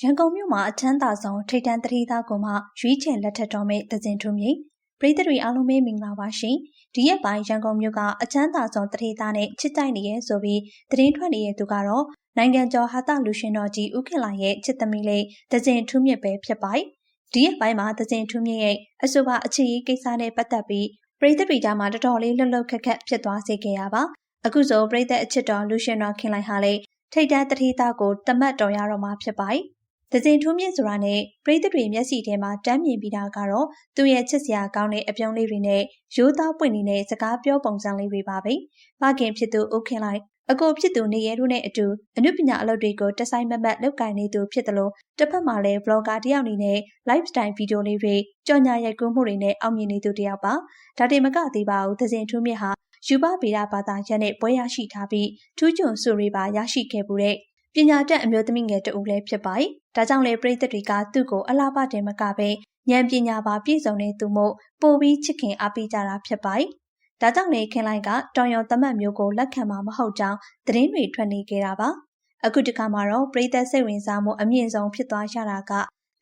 ရန်ကုန်မြို့မှာအချမ်းသာဆုံးထိတ်တန်းသတိသားကိုမှရွေးချယ်လက်ထပ်တော်မဲ့တစဉ်ထုံးမြိတ်ပြည်သူတွေအားလုံးပဲမင်္ဂလာပါရှင်ဒီရက်ပိုင်းရန်ကုန်မြို့ကအချမ်းသာဆုံးသတိသားနဲ့ချစ်ကြိုက်နေရဲဆိုပြီးသတင်းထွက်နေတဲ့သူကတော့နိုင်ငံကျော်ဟာတာလူရှင်တော်ကြီးဦးခင်လာရဲ့ချစ်သမီးလေးတစဉ်ထုံးမြင့်ပဲဖြစ်ပါတယ်ဒီရက်ပိုင်းမှာတစဉ်ထုံးမြင့်ရဲ့အဆိုပါအခြေရေးကိစ္စနဲ့ပတ်သက်ပြီးပြည်သူတွေကြားမှာတော်တော်လေးလှုပ်လှုပ်ခက်ခက်ဖြစ်သွားစေခဲ့ရပါအခုဆိုပြည်သက်အချစ်တော်လူရှင်တော်ခင်လိုက်ဟာလေထိတ်တန်းတတိသားကိုတမတ်တော်ရတော့မှာဖြစ်ပါတယ်။ ဒဇင်ထူးမြင့်ဆိုတာနဲ့ပရိသတ်တွေမျက်စိထဲမှာတမ်းမြင်ပြီးတာကတော့သူ့ရဲ့ချစ်စရာကောင်းတဲ့အပြုံးလေးတွေနဲ့ရိုးသားပွင့်နေတဲ့စကားပြောပုံစံလေးတွေပါပဲ။မခင်ဖြစ်သူဦးခင်လိုက်အကိုဖြစ်သူနေရဲတို့နဲ့အတူအနုပညာအလုပ်တွေကိုတဆိုင်မမတ်လုပ်ကိုင်နေသူဖြစ်တယ်လို့တစ်ဖက်မှာလည်း blogger တယောက်အနေနဲ့ lifestyle ဗီဒီယိုလေးတွေကြော်ညာရိုက်ကူးမှုတွေနဲ့အောင်မြင်နေသူတယောက်ပါဒါတင်မကသေးပါဘူးသဇင်ထူးမြင့်ဟာယူပဗေဒဘာသာရပ်နဲ့ပွဲရရှိထားပြီးထူးချွန်စုတွေပါရရှိခဲ့မှုတဲ့ ပညာတတ်အမျိုးသမီးငယ်တဦးလည်းဖြစ်ပါတယ်။ဒါကြောင့်လေပရိသတ်တွေကသူ့ကိုအလားပါတင်မကပဲဉာဏ်ပညာပါပြည့်စုံတဲ့သူမို့ပိုပြီးချစ်ခင်အားပေးကြတာဖြစ်ပါတယ်။ဒါကြောင့်လေခင်လိုက်ကတော်ရုံသမတ်မျိုးကိုလက်ခံမှာမဟုတ်ကြောင်းသတင်းတွေထွက်နေကြတာပါ။အခုတခါမှာတော့ပရိသတ်စိတ်ဝင်စားမှုအမြင့်ဆုံးဖြစ်သွားရတာက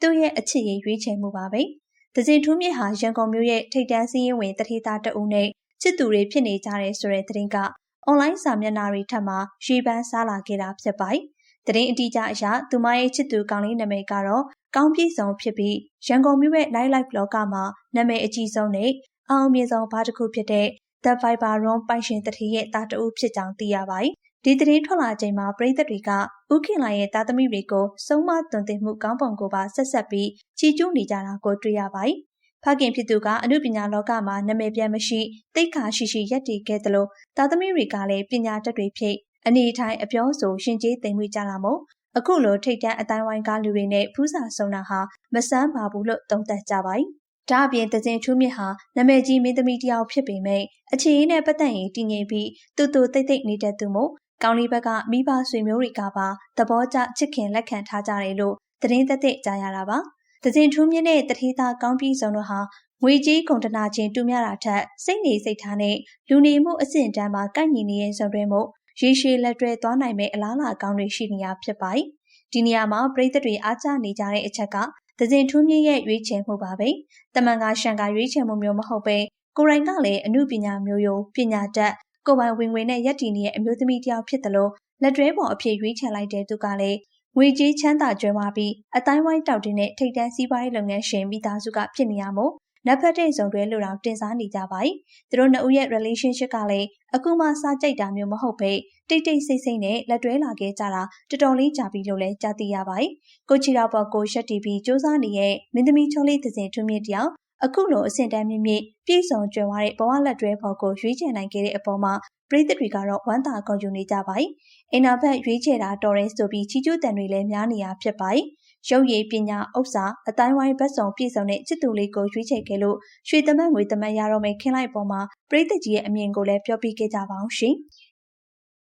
သူ့ရဲ့အချစ်ရည်ရွေးချယ်မှုပါပဲ။တစီထူးမြင့်ဟာရန်ကုန်မြို့ရဲ့ထိပ်တန်းစည်းရင်ဝင်တတိသားတအုပ်နဲ့ချစ်သူတွေဖြစ်နေကြတယ်ဆိုတဲ့သတင်းကအွန်လိုင်းစာမျက်နှာတွေထက်မှရွေးပန်းစားလာခဲ့တာဖြစ်ပါတယ်။ သတင်းအတိအကျအရသူမရဲ့ချစ်သူကောင်းလေးနာမည်ကတော့ကောင်းပြည့်စုံဖြစ်ပြီးရန်ကုန်မြို့ရဲ့ night life လောကမှာနာမည်အကြီးဆုံးနဲ့အောင်မြင်ဆုံးဘာတစ်ခုဖြစ်တဲ့ The Viber Room ပိုင်ရှင်တတိရဲ့တာတူဖြစ်ကြောင်းသိရပါတယ်။ဒီသတင်းထွက်လာချိန်မှာပရိသတ်တွေကဥခင်လာရဲ့တာသမီတွေကိုစုံမသွန်သင်မှုကောင်းပုံကိုပါဆက်ဆက်ပြီးချီးကျူးနေကြတာကိုတွေ့ရပါတယ်။ဖခင်ဖြစ်သူကအမှုပညာလောကမှာနာမည်ပြန်မရှိတိတ်ခါရှိရှိရက်တည်ခဲ့သလိုတာသမီတွေကလည်းပညာတတ်တွေဖြစ် အနေထိုင်အပြောဆိုရှင်ကျေးသိမ်မွေ့ကြတာမို့အခုလိုထိတ်တန့်အတိုင်းဝိုင်းကားလူတွေနဲ့ဖူးစာဆုံတာဟာမဆန်းပါဘူးလို့သုံးသပ်ကြပါတယ်။ဒါအပြင်တစင်ထူးမြင့်ဟာနာမည်ကြီးမင်းသမီးတယောက်ဖြစ်ပေမဲ့အခြေအနေနဲ့ပတ်သက်ရင်တည်ငြိမ်ပြီးတူတူတိတ်တိတ်နေတတ်သူမို့ကောင်းလေးဘက်ကမိဘဆွေမျိုးတွေကပါသဘောကျချစ်ခင်လက်ခံထားကြတယ်လို့သတင်းသက်သက်ကြားရတာပါ။တစင်ထူးမြင့်နဲ့တထေးသားကောင်းပြည်စုံတို့ဟာငွေကြီးကုန်တနာချင်းတူမြတာထက်စိတ်နေစိတ်ထားနဲ့လူနေမှုအဆင့်တန်းမှာကိုက်ညီနေတဲ့ဇော်တွဲမို့ ရေရှည်လက်တွဲသွားနိုင်မဲ့အလားအလာကောင်းတွေရှိနေတာဖြစ်ပါတယ်။ဒီနေရာမှာပြည်သက်တွေအားကျနေကြတဲ့အချက်ကဒဇင်ထူးမြင့်ရဲ့ရွေးချယ်မှုပါပဲ။တမန်ကရှန်ကရွေးချယ်မှုမျိုးမဟုတ်ပဲကိုရိုင်းကလည်းအမှုပညာမျိုးရိုးပညာတတ်ကိုပိုင်ဝင်ဝင်နဲ့ရက်တီနေတဲ့အမျိုးသမီးတယောက်ဖြစ်တယ်လို့လက်တွဲပေါ်အဖြစ်ရွေးချယ်လိုက်တဲ့သူကလည်းငွေကြေးချမ်းသာကြွယ်ဝပြီးအတိုင်းဝိုင်းတောက်တင်တဲ့ထိတ်တန်းစီးပွားရေးလုပ်ငန်းရှင်မိသားစုကဖြစ်နေရမို့ နက်ဖက်တဲ့ဇုံတွဲလိုတောင်တင်စားနေကြပါတယ်။သူတို့နှစ်ဦးရဲ့ relationship ကလည်းအခုမှစကြိုက်တာမျိုးမဟုတ်ပဲတိတ်တိတ်ဆိတ်ဆိတ်နဲ့လက်တွဲလာခဲ့ကြတာတော်တော်လေးကြာပြီလို့လည်းကြားသိရပါတယ်။ကိုချီတော်ပေါ်ကိုရှက်တီဗီစူးစမ်းနေတဲ့မင်းသမီးချုံလေးသစဉ်ထွန်းမြင့်တယောက်အခုလိုအဆင့်တန်းမြင့်မြင့်ပြည့်စုံကြွယ်ဝတဲ့ဘဝလက်တွဲဖော်ကိုရွေးချယ်နိုင်ခဲ့တဲ့အပေါ်မှာပရိသတ်တွေကတော့ဝမ်းသာကောင်းယူနေကြပါတယ်။အင်နာဘက်ရွေးချယ်တာတော်ရဲဆိုပြီးချီးကျူးတန်တွေလည်းများနေရဖြစ်ပါတယ်။ ရုပ်ရည်ပညာဥစ္စာအတိုင်းဝိုင်းဘက်စုံပြည့်စုံတဲ့ချစ်သူလေးကိုရွေးချယ်ခဲ့လို့ရွှေသမက်ငွေသမက်ရတော့မယ့်ခင်းလိုက်ပေါ်မှာပရိသတ်ကြီးရဲ့အမြင်ကိုလည်းပြောပြခဲ့ကြပါအောင်ရှင်။